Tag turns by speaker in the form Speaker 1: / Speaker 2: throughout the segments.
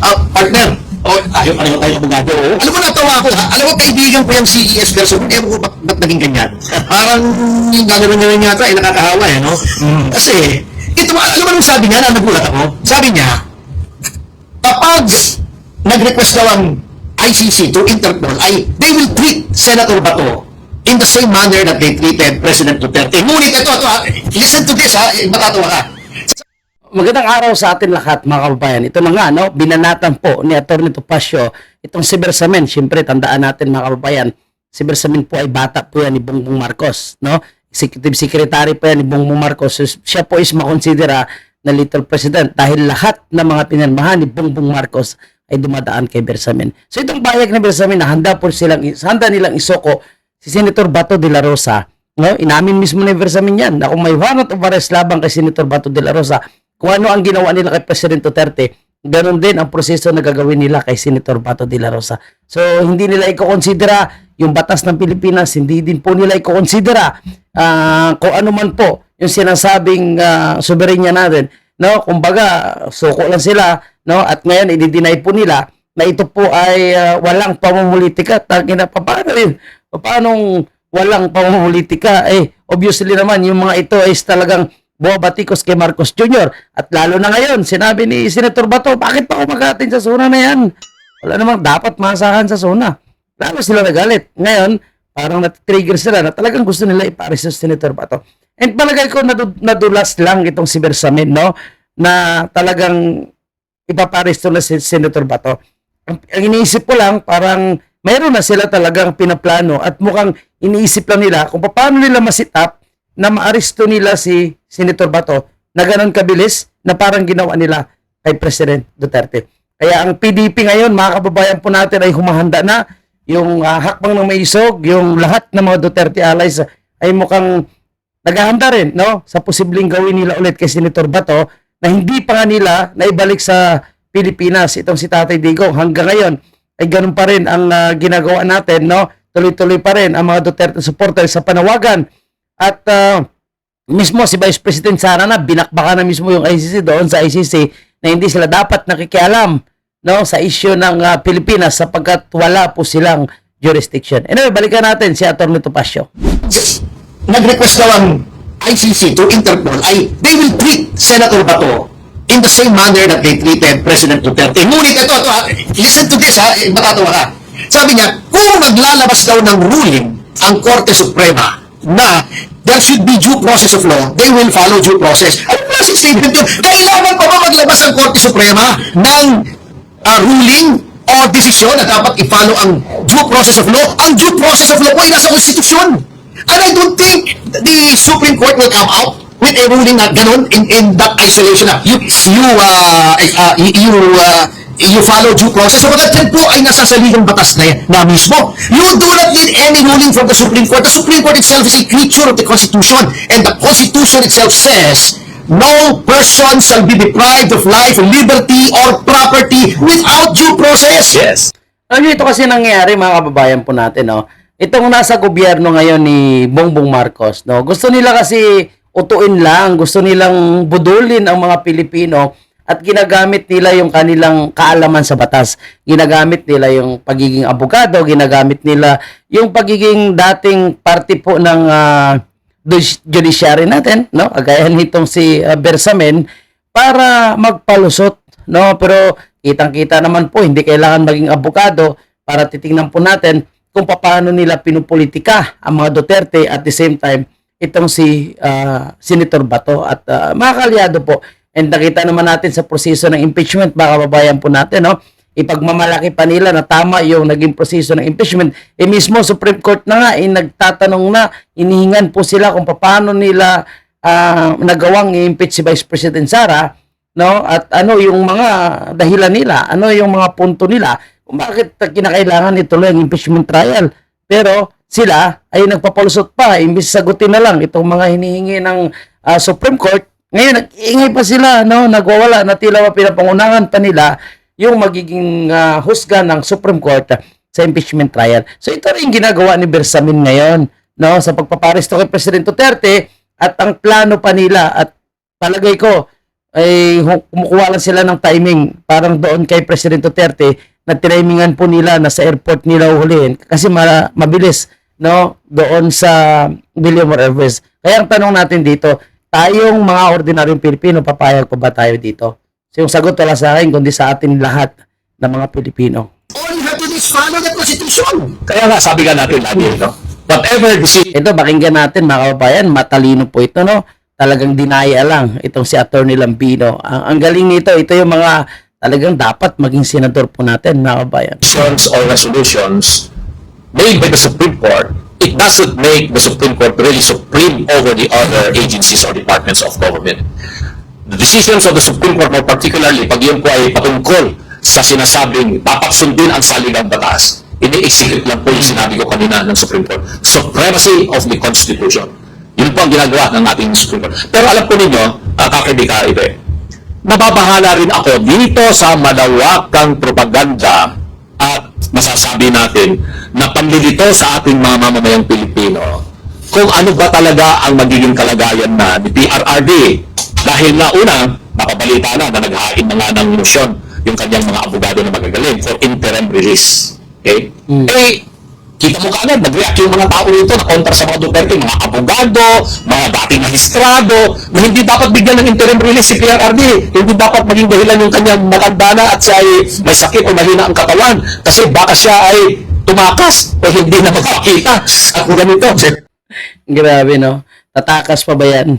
Speaker 1: ah, partner, oh,
Speaker 2: Tayo pareho tayo abogado. oh.
Speaker 1: alam mo natawa ako ha, alam mo kaibigan ko yung CES person, ewan ko ba't, ba't naging ganyan. Parang yung gagawin niya rin yata ay nakakahawa eh, no? Kasi, ito, alam mo nung sabi niya na nagulat ako? Sabi niya, kapag nag-request daw ang ICC to Interpol ay they will treat Senator Bato in the same manner that they treated President Duterte. Ngunit ito, ito, ha, listen to this ha, eh, matatawa ka.
Speaker 2: Magandang araw sa atin lahat mga kababayan. Ito na nga, no, binanatan po ni Atty. Topacio itong si Bersamin. Siyempre, tandaan natin mga kababayan, si Bersamin po ay bata po yan ni Bongbong Marcos. No? Executive Secretary po yan ni Bongbong Marcos. So, siya po is makonsidera na little president dahil lahat ng mga pinirmahan ni Bongbong Marcos ay dumadaan kay Bersamin. So itong bayag ni Bersamin na handa po silang, handa nilang isoko si Senator Bato de la Rosa. No? Inamin mismo ni Bersamin yan na kung may warrant of arrest labang kay Senator Bato de la Rosa, kung ano ang ginawa nila kay President Duterte, ganun din ang proseso na gagawin nila kay Senator Bato de la Rosa. So, hindi nila iko-considera yung batas ng Pilipinas, hindi din po nila iko-considera ah, kung ano man po yung sinasabing uh, soberenya natin. No, kumbaga, suko lang sila, no? At ngayon i-deny po nila na ito po ay ah, walang pamumulitika. Tangina pa paano rin? Paano walang pamumulitika? Eh, obviously naman yung mga ito is talagang buwabatikos kay Marcos Jr. At lalo na ngayon, sinabi ni Senator Bato, bakit pa ako mag-atin sa zona na yan? Wala namang dapat masahan sa zona. Lalo sila nagalit. Ngayon, parang nat-trigger sila na talagang gusto nila ipares sa Senator Bato. And palagay ko nadu- nadulas lang itong si Bersamin, no? Na talagang ipapares to na si Senator Bato. Ang, ang iniisip ko lang, parang mayroon na sila talagang pinaplano at mukhang iniisip lang nila kung paano nila masit up na maaresto nila si Senator Bato na ganun kabilis na parang ginawa nila kay President Duterte. Kaya ang PDP ngayon, mga kababayan po natin ay humahanda na. Yung ah, hakbang ng maisog, yung lahat ng mga Duterte allies ay mukhang naghahanda rin no? Sa posibleng gawin nila ulit kay Senator Bato na hindi pa nga nila naibalik sa Pilipinas. Itong si Tatay Digong hanggang ngayon ay ganun pa rin ang ah, ginagawa natin no? Tuloy-tuloy pa rin ang mga Duterte supporters sa panawagan at ah, mismo si Vice President Sara na binakbaka na mismo yung ICC doon sa ICC na hindi sila dapat nakikialam no sa issue ng ah, Pilipinas sapagkat wala po silang jurisdiction. Anyway, balikan natin si Atty. Topacio.
Speaker 1: nag-request daw ang ICC to Interpol ay they will treat Senator Bato in the same manner that they treated President Duterte. Ngunit ito, ito ha, listen to this ha, matatawa ka. Sabi niya, kung maglalabas daw ng ruling ang Korte Suprema na there should be due process of law, they will follow due process. Ano klaseng statement yun? Kailangan pa ba maglabas ang Korte Suprema ng ah, ruling o desisyon na dapat i-follow ang due process of law? Ang due process of law po ay nasa konstitusyon. And I don't think the Supreme Court will come out with a ruling na ganun in, in that isolation na you, you, uh, uh, you, uh, you follow due process. So, yan po ay nasa saligang batas na, yan, na mismo. You do not need any ruling from the Supreme Court. The Supreme Court itself is a creature of the Constitution. And the Constitution itself says, no person shall be deprived of life, liberty, or property without due process.
Speaker 2: Yes. Ano ito kasi nangyayari mga kababayan po natin, no? Itong nasa gobyerno ngayon ni Bongbong Marcos, no? Gusto nila kasi utuin lang, gusto nilang budulin ang mga Pilipino at ginagamit nila yung kanilang kaalaman sa batas. Ginagamit nila yung pagiging abogado, ginagamit nila yung pagiging dating party po ng judi- judiciary natin, no? Kagaya nitong si uh, Bersamin para magpalusot, no? Pero kitang-kita naman po, hindi kailangan maging abogado para titingnan po natin kung paano nila pinupolitika ang mga Duterte at the same time itong si ah, Senator Bato at ah, mga kalyado po. And nakita naman natin sa proseso ng impeachment, mga kababayan po natin, no? ipagmamalaki pa nila na tama yung naging proseso ng impeachment. E mismo Supreme Court na nga, eh, nagtatanong na, inihingan po sila kung paano nila ah, nagawang i-impeach si Vice President Sara, no? At ano yung mga dahilan nila, ano yung mga punto nila, kung bakit kinakailangan ituloy ang impeachment trial. Pero sila ay nagpapalusot pa, imbis sagutin na lang itong mga hinihingi ng ah, Supreme Court. Ngayon, nag-iingay pa sila, no? Nagwawala na tila pinapangunahan pa nila yung magiging ah, husga ng Supreme Court sa impeachment trial. So ito rin ginagawa ni Bersamin ngayon, no? Sa pagpaparesto kay President Duterte at ang plano pa nila at palagay ko ay kumukuha lang sila ng timing. Parang doon kay President Duterte na tinimingan po nila na sa airport nila uhulihin kasi ma- mabilis no doon sa Villamor Airways. Kaya ang tanong natin dito, tayong mga ordinaryong Pilipino, papayag pa ba tayo dito? So yung sagot wala sa akin, kundi sa atin lahat ng mga Pilipino.
Speaker 1: All you have to do is follow the Constitution. Kaya nga, sabi nga natin lagi, no? Whatever decision
Speaker 2: Ito, pakinggan natin mga kababayan, matalino po ito, no? Talagang dinaya lang itong si Attorney Lambino. Ang, ang galing nito, ito yung mga talagang dapat maging senador po natin, mga
Speaker 3: decisions or resolutions made by the Supreme Court, it doesn't make the Supreme Court really supreme over the other agencies or departments of government. The decisions of the Supreme Court, more particularly, pag yun po ay patungkol sa sinasabing dapat ang saligang batas, ini-execute lang po yung sinabi ko kanina ng Supreme Court. Supremacy of the Constitution. Yun po ang ginagawa ng ating Supreme Court. Pero alam po ninyo, uh, kakibika ito eh, nababahala rin ako dito sa malawakang propaganda masasabi natin na panlilito sa ating mga mamamayang Pilipino kung ano ba talaga ang magiging kalagayan na ni PRRD. Dahil nga una, nakabalita na na naghain na nga ng motion yung kanyang mga abogado na magagaling for interim release. Okay? Eh, kita mo kaagad, nag-react yung mga tao rito na kontra sa mga Duterte, mga abogado, mga dating magistrado, na hindi dapat bigyan ng interim release si PRRD. Hindi dapat maging dahilan yung kanyang matanda at siya ay may sakit o mahina ang katawan. Kasi baka siya ay tumakas o hindi na magpakita. At ganito.
Speaker 2: Grabe, no? Tatakas pa ba yan?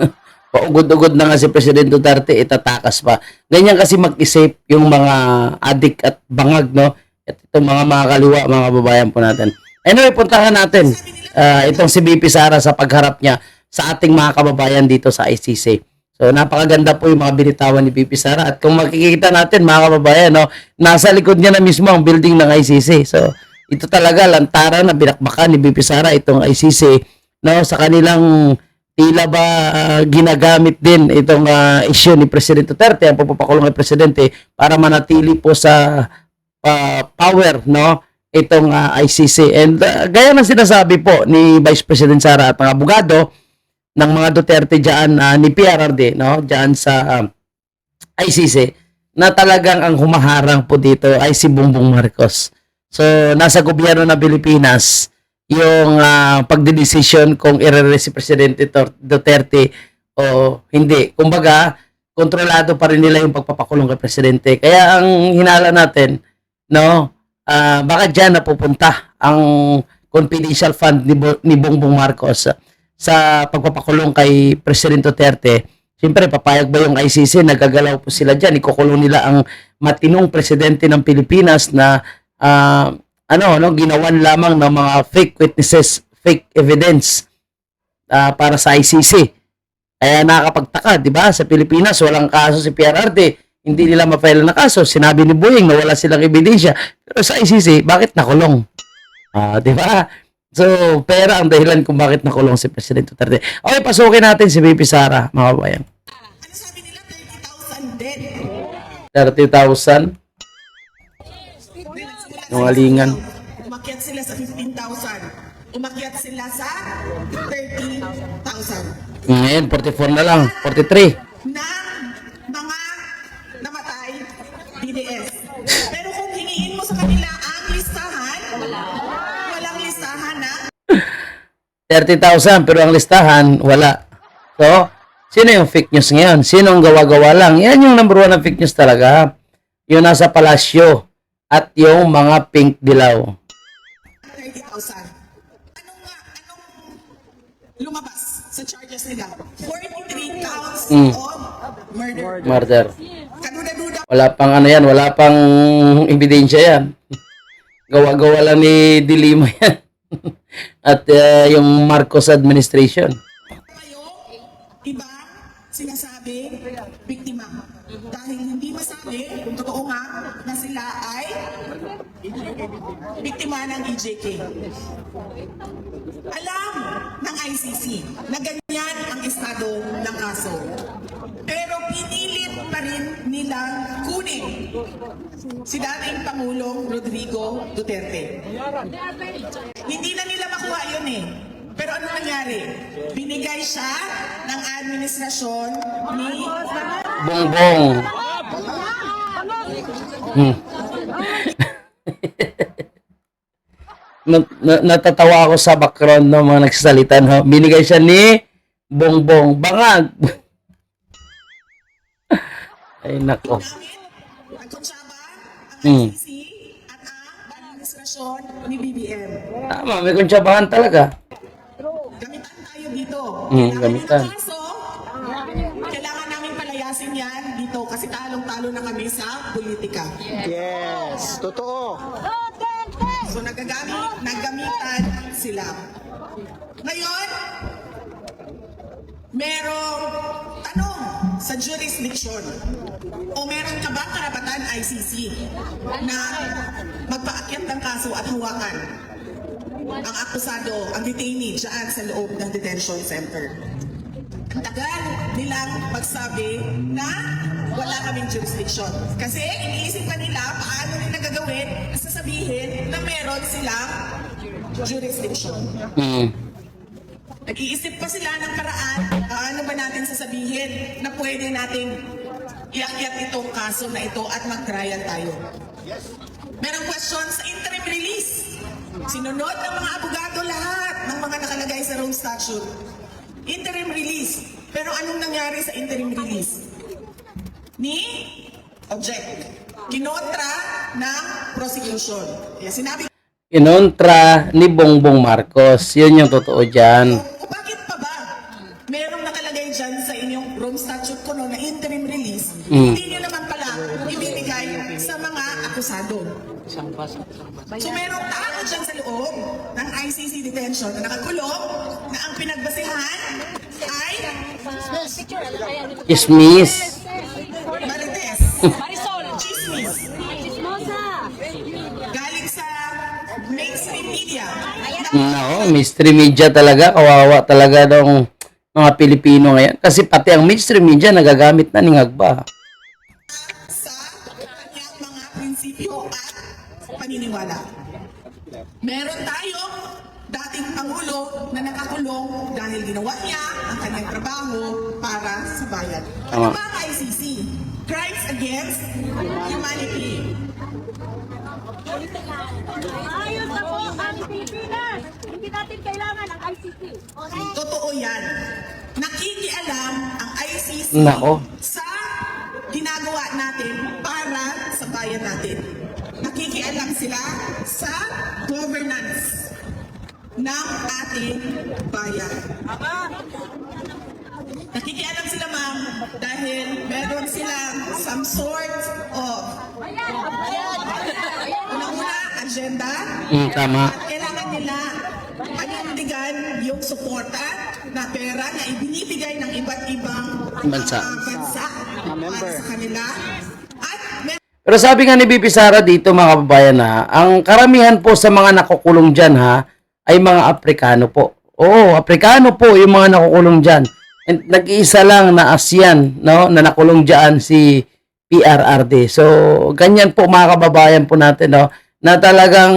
Speaker 2: Paugod-ugod na nga si President Duterte, itatakas pa. Ganyan kasi mag-isip yung mga adik at bangag, no? At itong mga mga kaliwa, mga babayan po natin. Anyway, puntahan natin ah, itong si BP Sara sa pagharap niya sa ating mga kababayan dito sa ICC. So, napakaganda po yung mga binitawan ni BP Sara. At kung makikita natin, mga kababayan, no, nasa likod niya na mismo ang building ng ICC. So, ito talaga lantaran na binakbakan ni BP Sara itong ICC no sa kanilang tila ba ah, ginagamit din itong ah, issue ni President Duterte ang pagpapakulong kay presidente para manatili po sa ah, power no itong ah, ICC and ah, gaya ng sinasabi po ni Vice President Sara at mga abogado ng mga Duterte diyan ni PRRD no diyan sa ah, ICC na talagang ang humaharang po dito ay si Bongbong Marcos. So, nasa gobyerno ng Pilipinas yung uh, pagdedesisyon kung i-release si Presidente Duterte o hindi. Kumbaga, kontrolado pa rin nila yung pagpapakulong kay Presidente. Kaya ang hinala natin, no, ah, baka dyan napupunta ang confidential fund ni, ni Bongbong Marcos sa pagpapakulong kay President Duterte. Siyempre, papayag ba yung ICC? Nagagalaw po sila dyan. Ikukulong nila ang matinong presidente ng Pilipinas na ah, ano, no, ginawan lamang ng mga fake witnesses, fake evidence ah, para sa ICC. Kaya nakakapagtaka, di ba? Sa Pilipinas, walang kaso si PRRD. Hindi nila ma-file na kaso. Sinabi ni Boying na wala silang ebidensya. Pero sa ICC, bakit nakulong? Ah, di ba? So, pera ang dahilan kung bakit nakulong si President Duterte. Okay, pasukin natin si BP Sara, mga kabayan.
Speaker 4: Ano sabi nila? 30,000 dead.
Speaker 2: 30,000. Yung alingan.
Speaker 4: Umakyat sila sa 15,000. Umakyat sila sa 30,000.
Speaker 2: Ngayon, 44 na lang. 43.
Speaker 4: Na
Speaker 2: 30,000 pero ang listahan wala. So, sino yung fake news ngayon? Sino ang gawa-gawa lang? Yan yung number one na fake news talaga. Yung nasa palasyo at yung mga pink dilaw.
Speaker 4: 30,000. Anong nga, anong lumabas sa charges nila? 43 counts
Speaker 2: Mm.
Speaker 4: of murder.
Speaker 2: Murder.
Speaker 4: Kaduda-duda
Speaker 2: Wala pang ano yan, wala pang ebidensya yan. Gawa-gawa lang ni Dilima yan. at uh, yung Marcos administration.
Speaker 4: kayo, iba, sinasabi, biktima. Dahil hindi masabi, kung totoo nga, na sila ay biktima ng EJK. Alam ng ICC na ganyan ang estado ng kaso. Nilang kunin si dating Pangulong Rodrigo Duterte. Hindi na nila makuha yun eh. Pero ano nangyari? Binigay siya ng administrasyon ni
Speaker 2: Bongbong. Hmm. na- na- natatawa ako sa background ng mga nagsasalita. No? Binigay siya ni Bongbong Bangag. Ay, nako. Hmm.
Speaker 4: Ni BBM.
Speaker 2: Tama, may kunsyabahan talaga.
Speaker 4: Gamitan tayo dito.
Speaker 2: Hmm, gamitan.
Speaker 4: kaso, kailangan namin palayasin yan dito kasi talong-talo na kami sa politika.
Speaker 5: Yes, totoo.
Speaker 4: So nagagamit, naggamitan sila. Ngayon, merong tanong sa jurisdiction o meron ka ba karapatan ICC na magpaakyat ng kaso at hawakan ang akusado, ang detainee dyan sa loob ng detention center. Tagal nilang magsabi na wala kaming jurisdiction. Kasi iniisip pa nila paano nila gagawin sasabihin na meron silang jurisdiction.
Speaker 2: Hmm.
Speaker 4: Nag-iisip pa sila ng paraan paano ba natin sasabihin na pwede natin iakyat itong kaso na ito at mag-trial tayo. Merong question sa interim release. Sinunod ng mga abogado lahat ng mga nakalagay sa Rome Statute. Interim release. Pero anong nangyari sa interim release? Ni object. Kinontra ng prosecution. Kaya sinabi
Speaker 2: Inontra ni Bongbong Marcos. Yun yung totoo dyan.
Speaker 4: O bakit pa ba? Merong nakalagay dyan sa inyong Rome Statute ko no, na interim release, hindi nyo naman pala ibinigay sa mga akusado. So merong tao dyan sa loob ng ICC detention na nakakulong na ang pinagbasehan ay
Speaker 2: Chismis.
Speaker 4: Marites. Chismis. Galing sa mainstream media.
Speaker 2: Nako, mystery media talaga. Kawawa talaga ng mga Pilipino ngayon. Kasi pati ang mainstream media nagagamit na ni Ngagba.
Speaker 4: Paniniwala. Meron tayong dating Pangulo na nakakulong dahil ginawa niya ang kanyang trabaho para sa bayan. Ano ba ang ICC? Crimes Against Humanity.
Speaker 6: Ayos na po ang Pilipinas. Hindi natin kailangan ang ICC.
Speaker 4: Totoo yan. Nakikialam ang ICC
Speaker 2: Nako.
Speaker 4: sa ginagawa natin para sa bayan natin. Sila sa governance ng ating bayan. Nakikialam sila ma'am dahil meron silang some sort of unang-una agenda
Speaker 2: Mm, tama.
Speaker 4: at kailangan nila panindigan yung suporta na pera na ibinibigay ng iba't ibang
Speaker 2: Bansa.
Speaker 4: bansa para sa kanila.
Speaker 2: Pero sabi nga ni BP Sara dito mga kababayan ha, ang karamihan po sa mga nakukulong dyan ha, ay mga Aprikano po. Oo, Aprikano po yung mga nakukulong dyan. And nag-iisa lang na ASEAN, no, na nakulong dyan si PRRD. So, ganyan po mga kababayan po natin, no, na talagang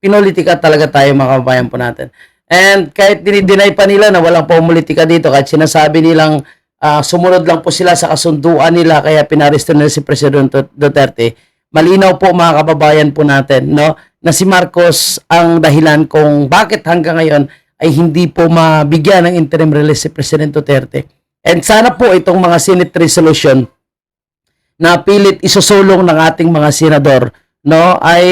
Speaker 2: pinulitika talaga tayo mga kababayan po natin. And kahit dinideny pa nila na walang politika dito, kahit sinasabi nilang ah, sumunod lang po sila sa kasunduan nila kaya pinaresto nila si President Duterte, malinaw po mga kababayan po natin no na si Marcos ang dahilan kung bakit hanggang ngayon ay hindi po mabigyan ng interim release si President Duterte. And sana po itong mga Senate resolution na pilit isusulong ng ating mga senador no ay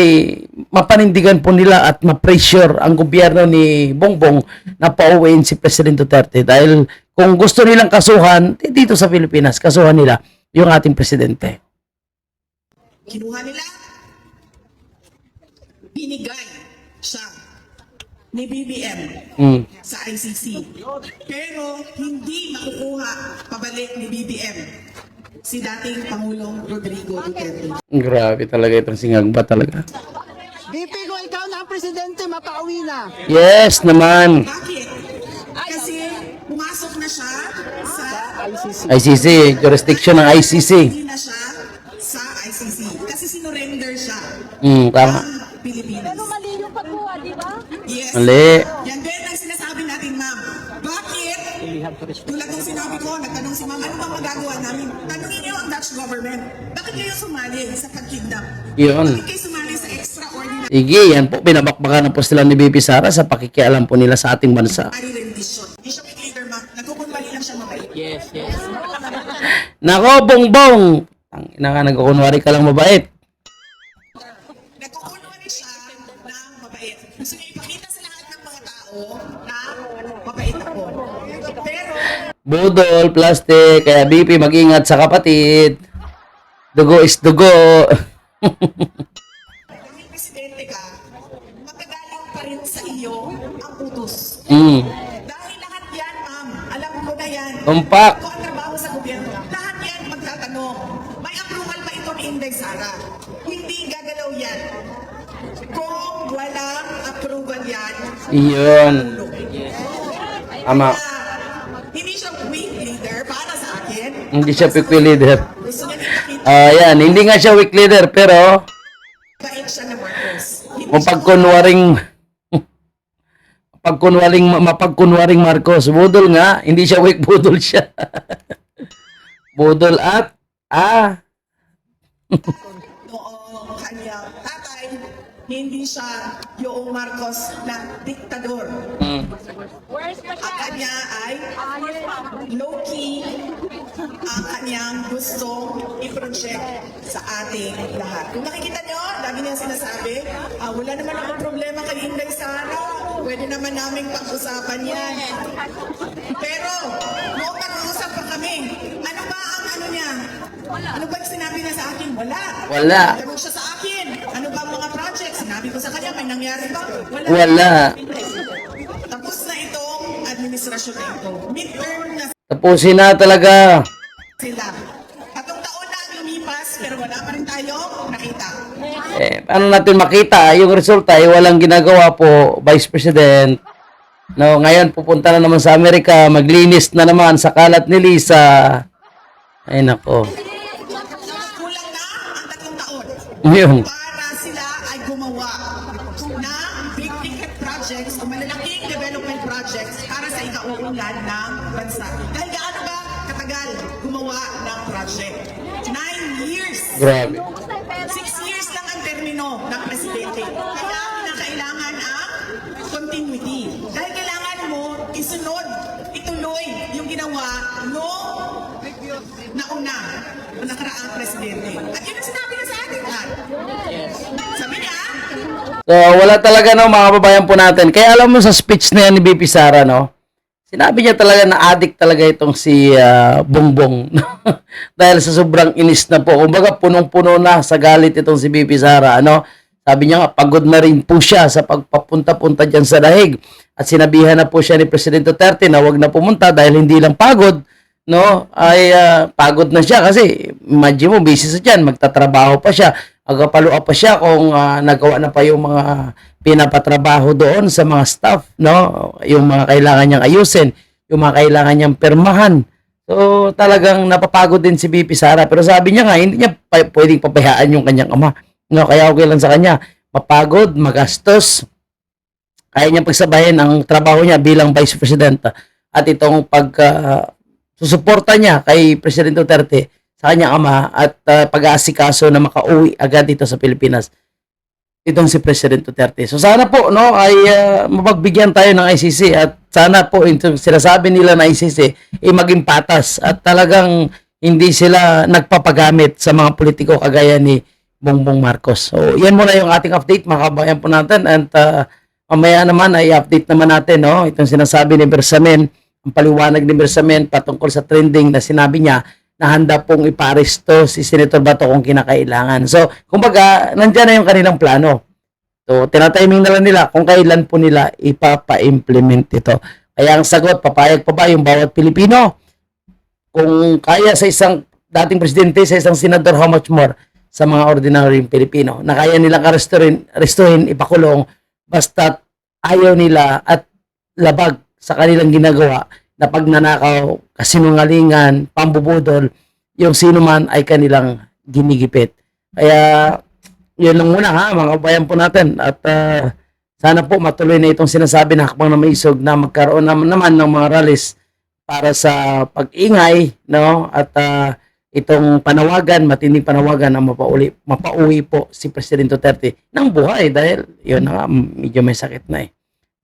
Speaker 2: mapanindigan po nila at ma-pressure ang gobyerno ni Bongbong na pauwiin si President Duterte dahil kung gusto nilang kasuhan eh, dito sa Pilipinas kasuhan nila yung ating presidente.
Speaker 4: kinuha nila, binigay siya ni BBM
Speaker 2: Mm.
Speaker 4: sa ICC. Pero hindi makukuha pabalik ni BBM si dating Pangulong Rodrigo Duterte.
Speaker 2: Grabe talaga itong singagba talaga.
Speaker 5: BP ko ikaw na ang presidente, mapauwi na.
Speaker 2: Yes naman.
Speaker 4: Bakit? Kasi pumasok na siya sa
Speaker 5: ICC.
Speaker 2: ICC, jurisdiction ng ICC.
Speaker 4: hindi na siya sa ICC. Kasi sinurrender siya
Speaker 2: Mm, tama.
Speaker 4: Pilipinas.
Speaker 6: Mali yung pagkuha, di ba?
Speaker 4: Yes.
Speaker 2: Mali.
Speaker 4: Yan din ang sinasabi Tulad ng sinabi ko, nagtanong si ma'am, ano bang magagawa namin? Ang Dutch government, bakit kayo sumali sa pag-kidnap?
Speaker 2: Yun.
Speaker 4: Bakit kayo sumali sa extraordinary
Speaker 2: Sige, yan po, binabakbakan na po sila ni BP Sara sa pakikialam po nila sa ating bansa.
Speaker 4: rendition? Siya leader, ma'am. Nagkukunwali lang siya mabait.
Speaker 2: Nako, bongbong! Ang ina nga, nagkukunwari ka lang mabait. Budol, plastic, kaya BP, mag-ingat sa kapatid. Dugo is dugo.
Speaker 4: dahil presidente ka, magagaling pa rin sa iyo ang utos.
Speaker 2: mm.
Speaker 4: Dahil lahat yan, ma'am, alam ko na yan.
Speaker 2: Tumpak.
Speaker 4: Kung ang trabaho sa gobyerno, lahat yan magtatanong. May approval ba ito ni Inday Sara? Hindi gagalaw yan. Kung walang approval yan,
Speaker 2: Iyon. Ama,
Speaker 4: hindi siya
Speaker 2: pick leader. Ah, yan, hindi nga siya weak leader, pero kung pagkunwaring pagkunwaring mapagkunwaring Marcos, budol nga, hindi siya weak, budol siya. budol at ah,
Speaker 4: noong kanyang tatay, hindi siya yung Marcos na diktador.
Speaker 6: Pa
Speaker 4: Ang kanya ay low-key ang kanyang gustong i-project sa ating lahat. Kung nakikita nyo, lagi niya sinasabi, ah, wala naman akong problema kay Inday Sara. Pwede naman naming pag-usapan yan. Pero, noong nag-uusap pa kami, ano ba ang ano niya? Ano ba yung sinabi niya sa akin? Wala.
Speaker 2: Wala.
Speaker 4: Tanong siya sa akin, ano ba ang mga projects? Sinabi ko sa kanya, may nangyari ba? Wala.
Speaker 2: Wala.
Speaker 4: Tapos na itong administrasyon na ito. Midterm na
Speaker 2: tapusin na talaga.
Speaker 4: Sila. Tatong taon na ang lumipas, pero wala pa rin tayo nakita.
Speaker 2: Eh, paano natin makita yung resulta ay walang ginagawa po Vice President. No, ngayon pupunta na naman sa Amerika, maglinis na naman sa kalat ni Lisa. Ay nako.
Speaker 4: Kulang na ang tatlong taon
Speaker 2: Yun. Grabe.
Speaker 4: Six years lang ang termino ng presidente. Kaya kinakailangan ang continuity. Dahil kailangan mo isunod, ituloy yung ginawa no nauna o nakaraang presidente. At yun ang sinabi niya sa atin lahat. Sabi niya,
Speaker 2: So, wala talaga no mga kababayan po natin. Kaya alam mo sa speech na yan ni BP Sara, no? Sinabi niya talaga na addict talaga itong si ah, Bongbong. Dahil sa sobrang inis na po. Kumbaga, punong-puno na sa galit itong si BP Sara, ano? Sabi niya nga, pagod na rin po siya sa pagpapunta-punta dyan sa dahig. At sinabihan na po siya ni Presidente Duterte na wag na pumunta dahil hindi lang pagod, no? Ay ah, pagod na siya kasi imagine mo, busy sa dyan, magtatrabaho pa siya. Agapalua pa siya kung ah, nagawa na pa yung mga pinapatrabaho doon sa mga staff, no? Yung mga kailangan niyang ayusin, yung mga kailangan niyang permahan. So, talagang napapagod din si BP Sara. Pero sabi niya nga, hindi niya pa, pwedeng papayaan yung kanyang ama. No, kaya okay lang sa kanya. Mapagod, magastos. Kaya niya pagsabayin ang trabaho niya bilang Vice President at itong pag ah, susuporta niya kay President Duterte sa kanyang ama at ah, pag-aasikaso na makauwi agad dito sa Pilipinas itong si President Duterte. So sana po no ay ah, mapagbigyan tayo ng ICC at sana po itong sinasabi nila na ICC ay maging patas at talagang hindi sila nagpapagamit sa mga politiko kagaya ni Bongbong Marcos. So yan muna yung ating update mga kabayan po natin at ah, mamaya naman ay update naman natin no itong sinasabi ni Bersamin ang paliwanag ni Bersamin patungkol sa trending na sinabi niya na handa pong iparesto si Senator Bato kung kinakailangan. So, kumbaga, nandyan na yung kanilang plano. So, tinatiming na lang nila kung kailan po nila ipapa-implement ito. Kaya ang sagot, papayag pa ba yung bawat Pilipino? Kung kaya sa isang dating presidente, sa isang senador, how much more sa mga ordinaryong Pilipino na kaya nilang arestuhin, arestuhin ipakulong basta ayaw nila at labag sa kanilang ginagawa na pagnanakaw, kasinungalingan, pambubudol, yung sino man ay kanilang ginigipit. Kaya, yun lang muna ha, mga kabayan po natin. At ah, sana po matuloy na itong sinasabi na hakbang na maisog na magkaroon naman, naman ng mga rallies para sa pag-ingay no at ah, itong panawagan matinding panawagan na mapauli mapauwi po si Presidente Duterte ng buhay dahil yun na nga medyo may sakit na eh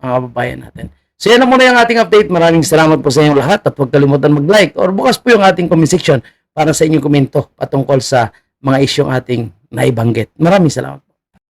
Speaker 2: mga kababayan natin. So yan na muna yung ating update. Maraming salamat po sa inyong lahat at huwag kalimutan mag-like or bukas po yung ating comment section para sa inyong komento patungkol sa mga isyong ating naibanggit. Maraming salamat.